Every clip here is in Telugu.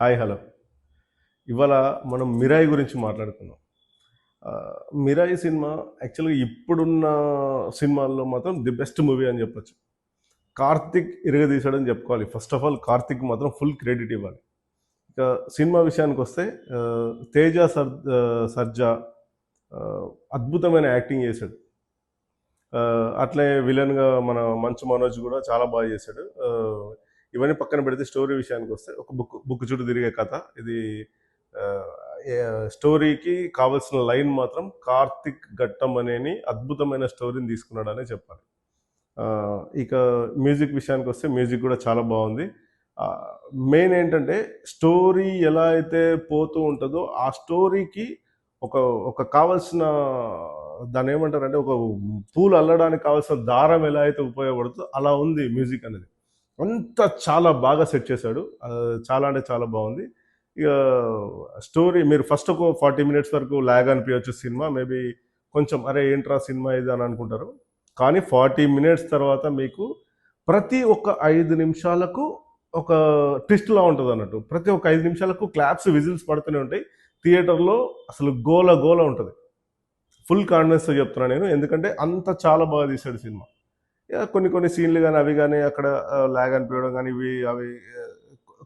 Hi hello. ఇవాళ మనం మిరాయి గురించి మాట్లాడుకుందాం. మిరాయి సినిమా యాక్చువల్గా ఇప్పుడున్న సినిమాల్లో మాత్రం ది బెస్ట్ మూవీ అని చెప్పొచ్చు. కార్తిక్ ఇరగదీశాడని చెప్పుకోవాలి. ఫస్ట్ ఆఫ్ ఆల్ కార్తిక్ మాత్రం ఫుల్ క్రెడిట్ ఇవ్వాలి. ఇక సినిమా విషయానికి వస్తే తేజ సర్ సర్జా అద్భుతమైన యాక్టింగ్ చేశాడు. అట్లే విలన్గా మన మంచు మనోజ్ కూడా చాలా బాగా చేశాడు. ఇవన్నీ పక్కన పెడితే స్టోరీ విషయానికి వస్తే ఒక బుక్ బుక్ చుట్టూ తిరిగే కథ. ఇది స్టోరీకి కావాల్సిన లైన్ మాత్రం కార్తిక్ ఘట్టం అనేని అద్భుతమైన స్టోరీని తీసుకున్నాడనే చెప్పాలి. ఇక మ్యూజిక్ విషయానికి వస్తే మ్యూజిక్ కూడా చాలా బాగుంది. మెయిన్ ఏంటంటే స్టోరీ ఎలా అయితే పోతూ ఉంటుందో ఆ స్టోరీకి ఒక ఒక కావాల్సిన దాన్ని ఏమంటారంటే ఒక పూలు అల్లడానికి కావాల్సిన దారం ఎలా అయితే ఉపయోగపడుతుందో అలా ఉంది మ్యూజిక్ అనేది. అంత చాలా బాగా సెట్ చేశాడు. చాలా అంటే చాలా బాగుంది. ఇక స్టోరీ మీరు ఫస్ట్ ఒక ఫార్టీ మినిట్స్ వరకు లాగ్ అనిపించవచ్చు సినిమా. మేబీ కొంచెం అరే ఏంట్రా సినిమా ఇది అని అనుకుంటారు. కానీ ఫార్టీ మినిట్స్ తర్వాత మీకు ప్రతి ఒక్క ఐదు నిమిషాలకు ఒక ట్విస్ట్లా ఉంటుంది అన్నట్టు. ప్రతి ఒక్క ఐదు నిమిషాలకు క్లాప్స్ విజిల్స్ పడుతూనే ఉంటాయి. థియేటర్లో అసలు గోల గోల ఉంటుంది. ఫుల్ కాన్ఫిడెన్స్తో చెప్తున్నాను నేను. ఎందుకంటే అంత చాలా బాగా తీశాడు సినిమా. కొన్ని కొన్ని సీన్లు కానీ అవి కానీ అక్కడ లాగ్ అనిపించడం కానీ ఇవి అవి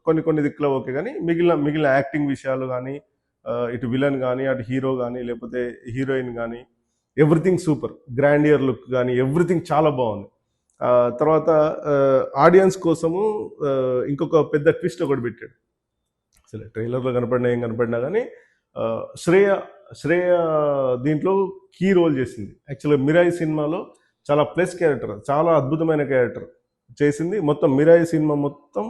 కొన్ని కొన్ని దిక్కులో ఓకే కానీ మిగిలిన మిగిలిన యాక్టింగ్ విషయాలు కానీ ఇటు విలన్ కానీ అటు హీరో కానీ లేకపోతే హీరోయిన్ కానీ ఎవ్రీథింగ్ సూపర్ గ్రాండియర్ లుక్ కానీ ఎవ్రీథింగ్ చాలా బాగుంది. తర్వాత ఆడియన్స్ కోసము ఇంకొక పెద్ద ట్విస్ట్ ఒకటి పెట్టాడు. అసలు ట్రైలర్లో కనపడినా ఏం కనపడినా కానీ శ్రేయ శ్రేయ దీంట్లో కీ రోల్ చేసింది. యాక్చువల్గా మిరాయి సినిమాలో చాలా ప్లస్ క్యారెక్టర్ చాలా అద్భుతమైన క్యారెక్టర్ చేసింది. మొత్తం మిరాయి సినిమా మొత్తం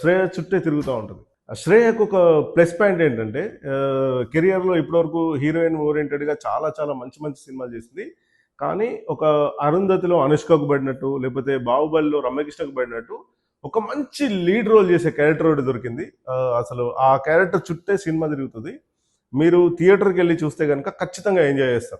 శ్రేయ చుట్టే తిరుగుతూ ఉంటుంది. ఆ శ్రేయకు ఒక ప్లస్ పాయింట్ ఏంటంటే కెరియర్లో ఇప్పటివరకు హీరోయిన్ ఓరియంటెడ్గా చాలా చాలా మంచి మంచి సినిమాలు చేసింది. కానీ ఒక అరుంధతిలో అనుష్కకు పడినట్టు లేకపోతే బాహుబలిలో రమ్యకృష్ణకు పడినట్టు ఒక మంచి లీడ్ రోల్ చేసే క్యారెక్టర్ ఒకటి దొరికింది. అసలు ఆ క్యారెక్టర్ చుట్టే సినిమా తిరుగుతుంది. మీరు థియేటర్కి వెళ్ళి చూస్తే కనుక ఖచ్చితంగా ఎంజాయ్ చేస్తారు.